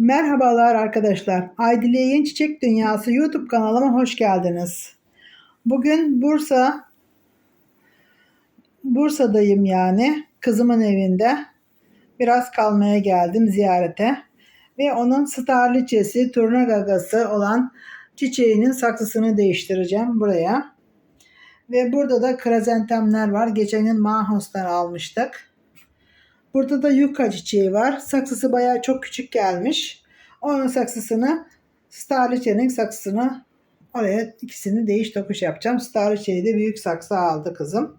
Merhabalar arkadaşlar. Aydile'nin Çiçek Dünyası YouTube kanalıma hoş geldiniz. Bugün Bursa Bursa'dayım yani. Kızımın evinde. Biraz kalmaya geldim ziyarete. Ve onun starliçesi, turna gagası olan çiçeğinin saksısını değiştireceğim buraya. Ve burada da krazentemler var. Geçen yıl Mahos'tan almıştık. Burada da yuka çiçeği var. Saksısı bayağı çok küçük gelmiş. Onun saksısını Starliçe'nin saksısını oraya ikisini değiş tokuş yapacağım. Starliçe'yi de büyük saksı aldı kızım.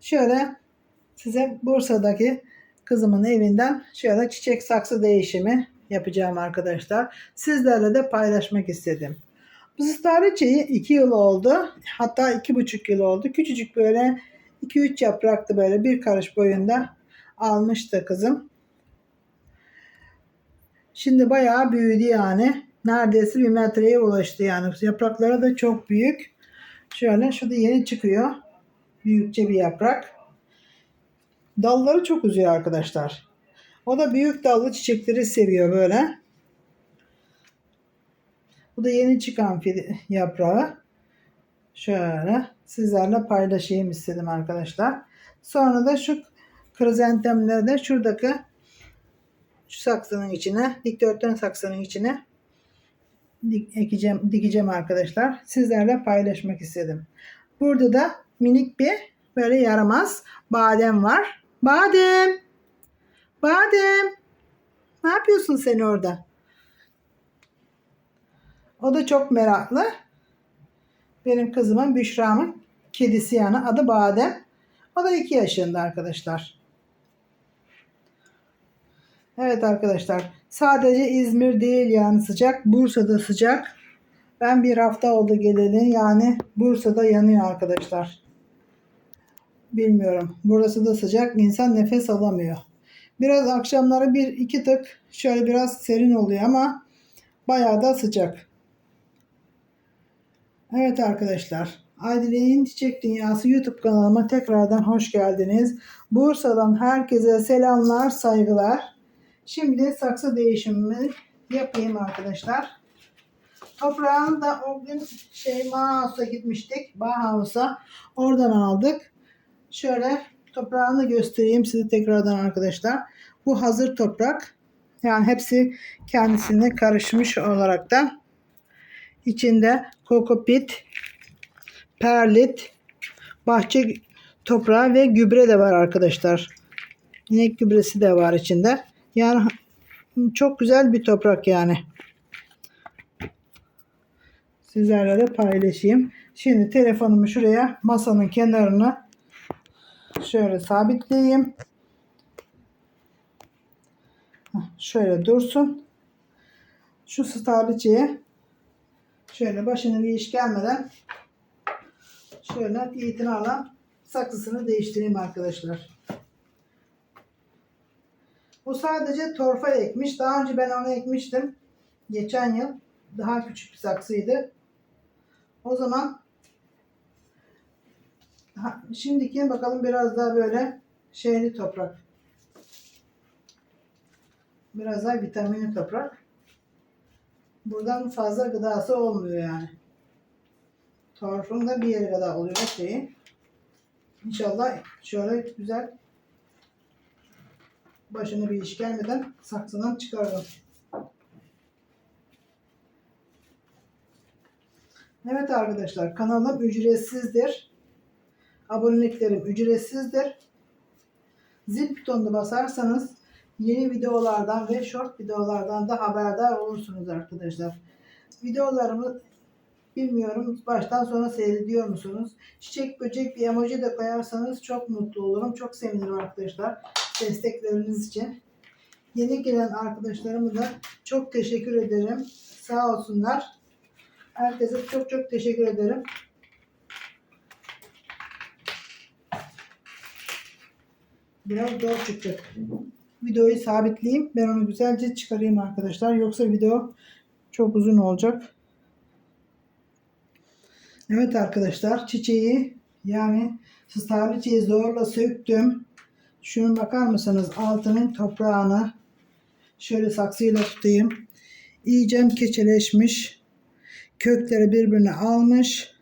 Şöyle size Bursa'daki kızımın evinden şöyle çiçek saksı değişimi yapacağım arkadaşlar. Sizlerle de paylaşmak istedim. Bu starliçeyi 2 yıl oldu. Hatta 2,5 yıl oldu. Küçücük böyle 2-3 yapraktı böyle bir karış boyunda almıştı kızım. Şimdi bayağı büyüdü yani. Neredeyse bir metreye ulaştı yani. Yaprakları da çok büyük. Şöyle şurada yeni çıkıyor. Büyükçe bir yaprak. Dalları çok uzuyor arkadaşlar. O da büyük dallı çiçekleri seviyor böyle. Bu da yeni çıkan yaprağı. Şöyle sizlerle paylaşayım istedim arkadaşlar. Sonra da şu krizentemleri de şuradaki şu saksının içine, dikdörtgen saksının içine dik, ekeceğim, dikeceğim arkadaşlar. Sizlerle paylaşmak istedim. Burada da minik bir böyle yaramaz badem var. Badem! Badem! Ne yapıyorsun sen orada? O da çok meraklı. Benim kızımın Büşra'mın kedisi yani adı Badem. O da 2 yaşında arkadaşlar. Evet arkadaşlar. Sadece İzmir değil yani sıcak. Bursa'da sıcak. Ben bir hafta oldu geleli. Yani Bursa'da yanıyor arkadaşlar. Bilmiyorum. Burası da sıcak. İnsan nefes alamıyor. Biraz akşamları bir iki tık şöyle biraz serin oluyor ama bayağı da sıcak. Evet arkadaşlar. Aydile'nin Çiçek Dünyası YouTube kanalıma tekrardan hoş geldiniz. Bursa'dan herkese selamlar, saygılar. Şimdi saksı değişimimi yapayım arkadaşlar. Toprağını da o gün şey Bauhaus'a gitmiştik. Bauhaus'a. Oradan aldık. Şöyle toprağını göstereyim size tekrardan arkadaşlar. Bu hazır toprak. Yani hepsi kendisine karışmış olarak da içinde kokopit, perlit, bahçe toprağı ve gübre de var arkadaşlar. İnek gübresi de var içinde. Yani çok güzel bir toprak yani. Sizlerle de paylaşayım. Şimdi telefonumu şuraya masanın kenarına şöyle sabitleyeyim. Şöyle dursun. Şu starliçeye şöyle başına bir iş gelmeden şöyle itinayla saksısını değiştireyim arkadaşlar. Bu sadece torfa ekmiş. Daha önce ben onu ekmiştim. Geçen yıl daha küçük bir saksıydı. O zaman şimdiki bakalım biraz daha böyle şeyli toprak. Biraz daha vitaminli toprak. Buradan fazla gıdası olmuyor yani. Torfun da bir yere kadar oluyor şeyi. İnşallah şöyle güzel başına bir iş gelmeden saksıdan çıkardım. Evet arkadaşlar kanalım ücretsizdir. Aboneliklerim ücretsizdir. Zil butonuna basarsanız yeni videolardan ve short videolardan da haberdar olursunuz arkadaşlar. Videolarımı bilmiyorum baştan sona seyrediyor musunuz? Çiçek böcek bir emoji de koyarsanız çok mutlu olurum. Çok sevinirim arkadaşlar destekleriniz için. Yeni gelen arkadaşlarıma da çok teşekkür ederim. Sağ olsunlar. Herkese çok çok teşekkür ederim. Biraz zor çıkacak. Videoyu sabitleyeyim. Ben onu güzelce çıkarayım arkadaşlar. Yoksa video çok uzun olacak. Evet arkadaşlar çiçeği yani starliçeyi zorla söktüm. Şunu bakar mısınız? Altının toprağını Şöyle saksıyla tutayım. İyicem keçeleşmiş. Kökleri birbirine almış.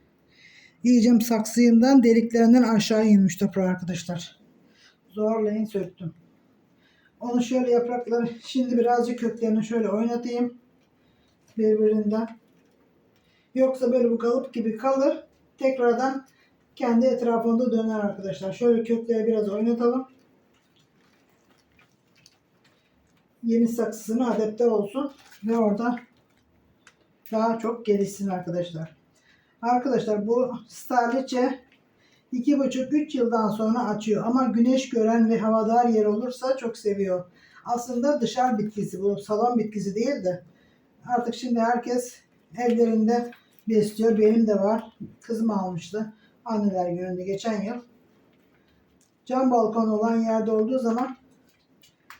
İyicem saksıyımdan deliklerinden aşağı inmiş toprağa arkadaşlar. Zorlayın söktüm. Onu şöyle yaprakları şimdi birazcık köklerini şöyle oynatayım. Birbirinden. Yoksa böyle bu kalıp gibi kalır. Tekrardan kendi etrafında döner arkadaşlar. Şöyle kökleri biraz oynatalım. Yeni saksısına adapte olsun ve orada daha çok gelişsin arkadaşlar. Arkadaşlar bu starliçe 2,5-3 yıldan sonra açıyor. Ama güneş gören ve havadar yer olursa çok seviyor. Aslında dışarı bitkisi bu. Salon bitkisi değil de. Artık şimdi herkes evlerinde besliyor. Benim de var. Kızım almıştı. Anneler gününde geçen yıl. Cam balkon olan yerde olduğu zaman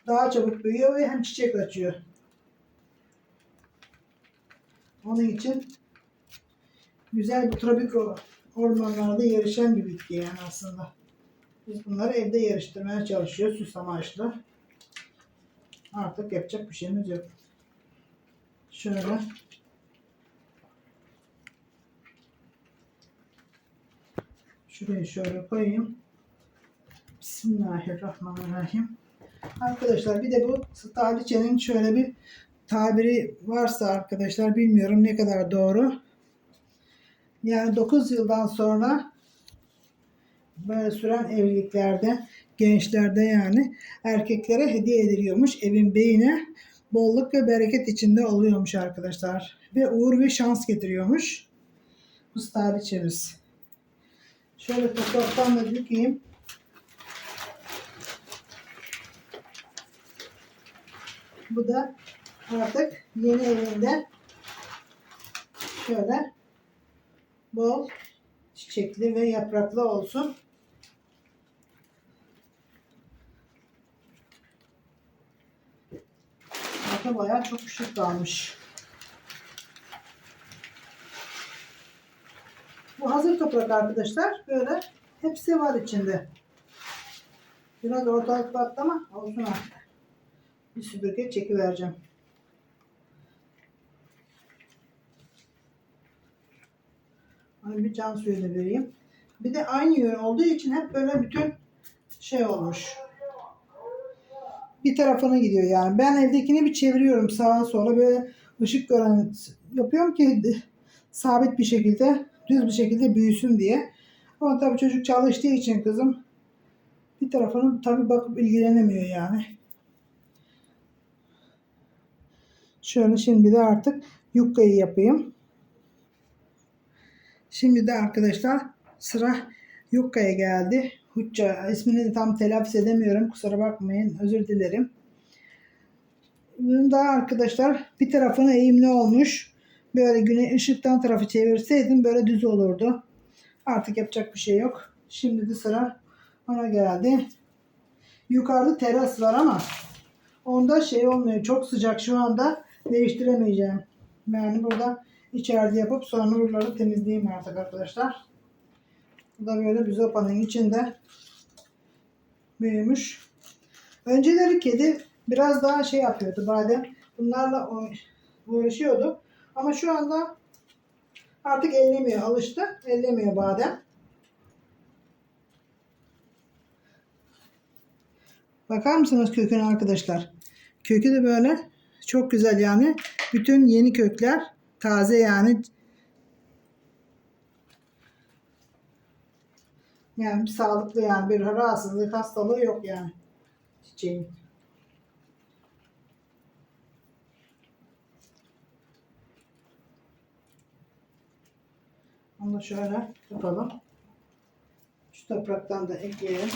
daha çabuk büyüyor ve hem çiçek açıyor. Onun için güzel bir tropik ormanlarda yarışan bir bitki yani aslında. Biz bunları evde yarıştırmaya çalışıyoruz süs amaçlı. Artık yapacak bir şeyimiz yok. Şöyle. Şurayı şöyle koyayım. Bismillahirrahmanirrahim. Arkadaşlar bir de bu staliçenin şöyle bir tabiri varsa arkadaşlar bilmiyorum ne kadar doğru. Yani 9 yıldan sonra böyle süren evliliklerde gençlerde yani erkeklere hediye ediliyormuş evin beyine bolluk ve bereket içinde oluyormuş arkadaşlar. Ve uğur ve şans getiriyormuş. Bu staliçemiz. Şöyle topraktan da dökeyim. Bu da artık yeni evinde şöyle bol çiçekli ve yapraklı olsun. Arka bayağı çok küçük kalmış. Bu hazır toprak arkadaşlar. Böyle hepsi var içinde. Biraz ortalık patlama olsun artık. Bir süpürge çekivereceğim. Hani bir can suyu da vereyim. Bir de aynı yön olduğu için hep böyle bütün şey olmuş. Bir tarafına gidiyor yani. Ben evdekini bir çeviriyorum sağa sola böyle ışık gören yapıyorum ki sabit bir şekilde düz bir şekilde büyüsün diye. Ama tabii çocuk çalıştığı için kızım bir tarafını tabii bakıp ilgilenemiyor yani. Şöyle şimdi de artık yukkayı yapayım. Şimdi de arkadaşlar sıra yukkaya geldi. Hucca ismini de tam telaffuz edemiyorum. Kusura bakmayın. Özür dilerim. Bunun da arkadaşlar bir tarafına eğimli olmuş. Böyle güne ışıktan tarafı çevirseydim böyle düz olurdu. Artık yapacak bir şey yok. Şimdi de sıra ona geldi. Yukarıda teras var ama onda şey olmuyor. Çok sıcak şu anda değiştiremeyeceğim. Yani burada içeride yapıp sonra buraları temizleyeyim artık arkadaşlar. Bu da böyle bir zopanın içinde büyümüş. Önceleri kedi biraz daha şey yapıyordu badem. Bunlarla uğraşıyordu. Ama şu anda artık ellemiyor. Alıştı. Ellemiyor badem. Bakar mısınız köküne arkadaşlar? Kökü de böyle çok güzel yani. Bütün yeni kökler taze yani. Yani sağlıklı yani bir rahatsızlık hastalığı yok yani çiçeğin. Onu şöyle yapalım. Şu topraktan da ekleyelim.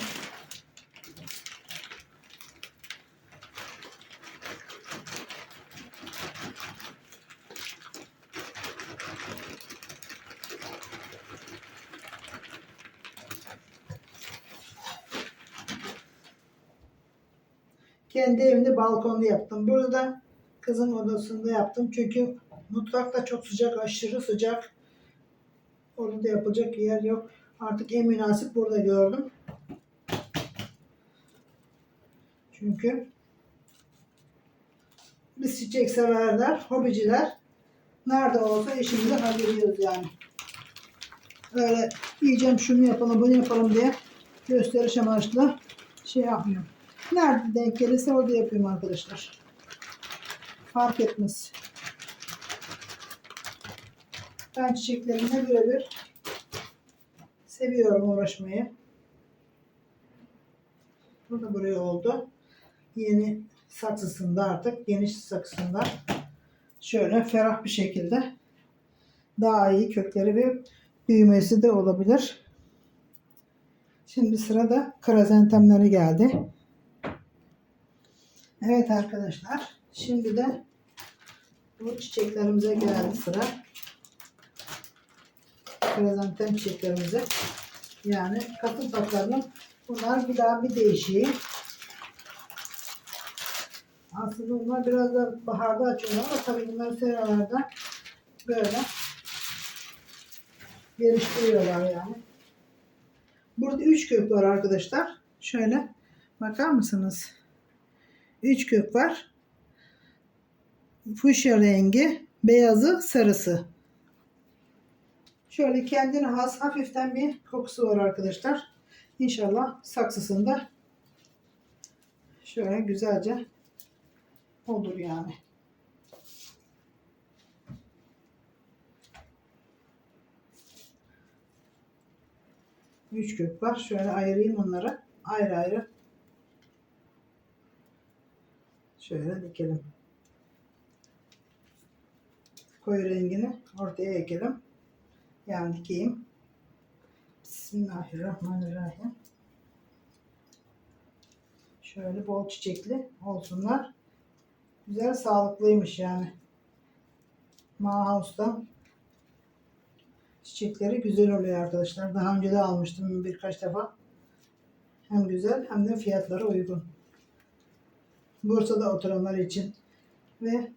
Kendi evimde balkonda yaptım. Burada da kızın odasında yaptım. Çünkü mutfakta çok sıcak, aşırı sıcak. Orada yapacak yer yok. Artık en münasip burada gördüm. Çünkü biz çiçek severler, hobiciler nerede olsa işimizi hallediyoruz yani. Öyle diyeceğim şunu yapalım bunu yapalım diye gösteriş amaçlı şey yapmıyorum. Nerede denk gelirse orada yapıyorum arkadaşlar. Fark etmez. Ben çiçeklerimle birebir seviyorum uğraşmayı. Bu da buraya oldu. Yeni saksısında artık geniş saksısında şöyle ferah bir şekilde daha iyi kökleri ve büyümesi de olabilir. Şimdi sırada krazentemleri geldi. Evet arkadaşlar. Şimdi de bu çiçeklerimize geldi sıra. Krazentem çiçeklerimize. Yani katıl patlarının bunlar bir daha bir değişiği. Aslında bunlar biraz da baharda açıyorlar ama tabii bunları seralarda böyle geliştiriyorlar yani. Burada üç kök var arkadaşlar. Şöyle bakar mısınız? Üç kök var. Fuşya rengi, beyazı, sarısı. Şöyle kendine has hafiften bir kokusu var arkadaşlar. İnşallah saksısında şöyle güzelce olur yani. Üç kök var. Şöyle ayırayım onları. Ayrı ayrı. Şöyle dikelim. Koyu rengini ortaya ekelim. Yani dikeyim. Bismillahirrahmanirrahim. Şöyle bol çiçekli olsunlar. Güzel sağlıklıymış yani. Mahouse'dan çiçekleri güzel oluyor arkadaşlar. Daha önce de almıştım birkaç defa. Hem güzel hem de fiyatları uygun. Bursa'da oturanlar için ve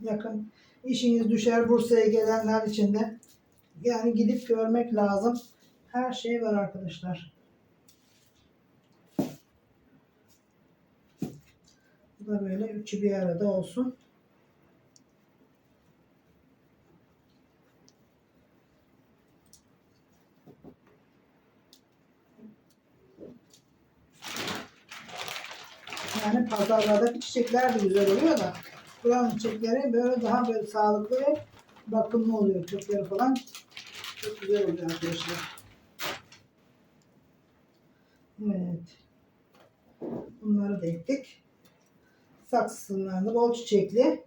yakın işiniz düşer Bursa'ya gelenler için de yani gidip görmek lazım. Her şey var arkadaşlar. Bu da böyle üçü bir arada olsun. Yani pazarlardaki çiçekler de güzel oluyor da buranın çiçekleri böyle daha böyle sağlıklı ve bakımlı oluyor. Kökleri falan çok güzel oluyor arkadaşlar. Evet. Bunları da ektik. Saksısından da bol çiçekli.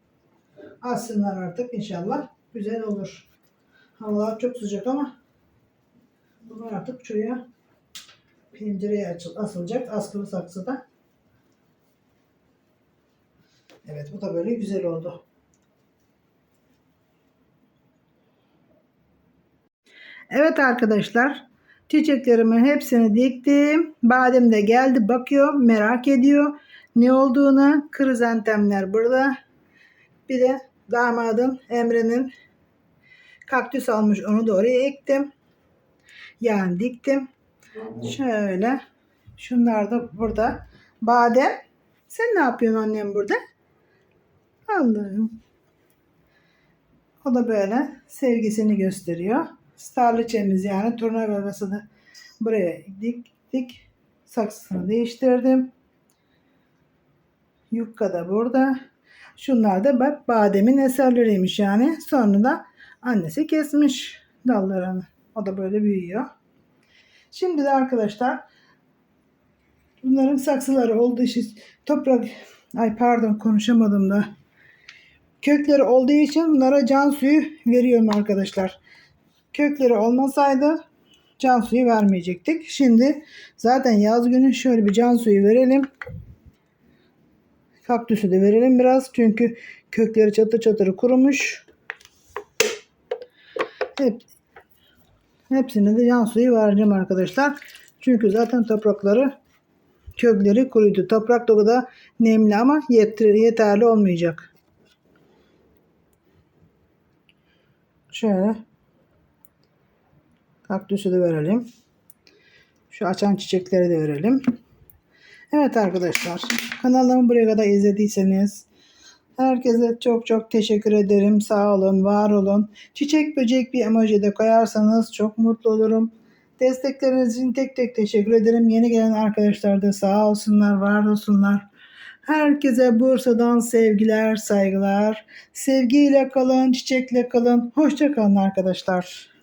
Alsınlar artık inşallah. Güzel olur. Havalar çok sıcak ama bunlar artık şuraya pencereye açıl, asılacak. Askılı saksıda. Evet bu da böyle güzel oldu. Evet arkadaşlar çiçeklerimin hepsini diktim. Badem de geldi bakıyor merak ediyor ne olduğunu. Krizantemler burada. Bir de damadım Emre'nin kaktüs almış onu da oraya ektim. Yani diktim. Şöyle. Şunlar da burada. Badem. Sen ne yapıyorsun annem burada? Allah'ım. O da böyle sevgisini gösteriyor. Starlıçemiz yani turna babasını buraya diktik. Saksısını değiştirdim. Yukka da burada. Şunlar da bak bademin eserleriymiş yani. Sonra da annesi kesmiş dallarını. O da böyle büyüyor. Şimdi de arkadaşlar bunların saksıları olduğu için toprak ay pardon konuşamadım da kökleri olduğu için bunlara can suyu veriyorum arkadaşlar. Kökleri olmasaydı can suyu vermeyecektik. Şimdi zaten yaz günü şöyle bir can suyu verelim. Kaktüsü de verelim biraz. Çünkü kökleri çatır çatır kurumuş. Hep, hepsine de can suyu vereceğim arkadaşlar. Çünkü zaten toprakları kökleri kuruydu. Toprak da nemli ama yeterli olmayacak. Şöyle kaktüsü de verelim. Şu açan çiçekleri de verelim. Evet arkadaşlar kanalımı buraya kadar izlediyseniz Herkese çok çok teşekkür ederim. Sağ olun, var olun. Çiçek böcek bir emoji de koyarsanız çok mutlu olurum. Destekleriniz için tek tek teşekkür ederim. Yeni gelen arkadaşlar da sağ olsunlar, var olsunlar. Herkese Bursa'dan sevgiler, saygılar. Sevgiyle kalın, çiçekle kalın. Hoşça kalın arkadaşlar.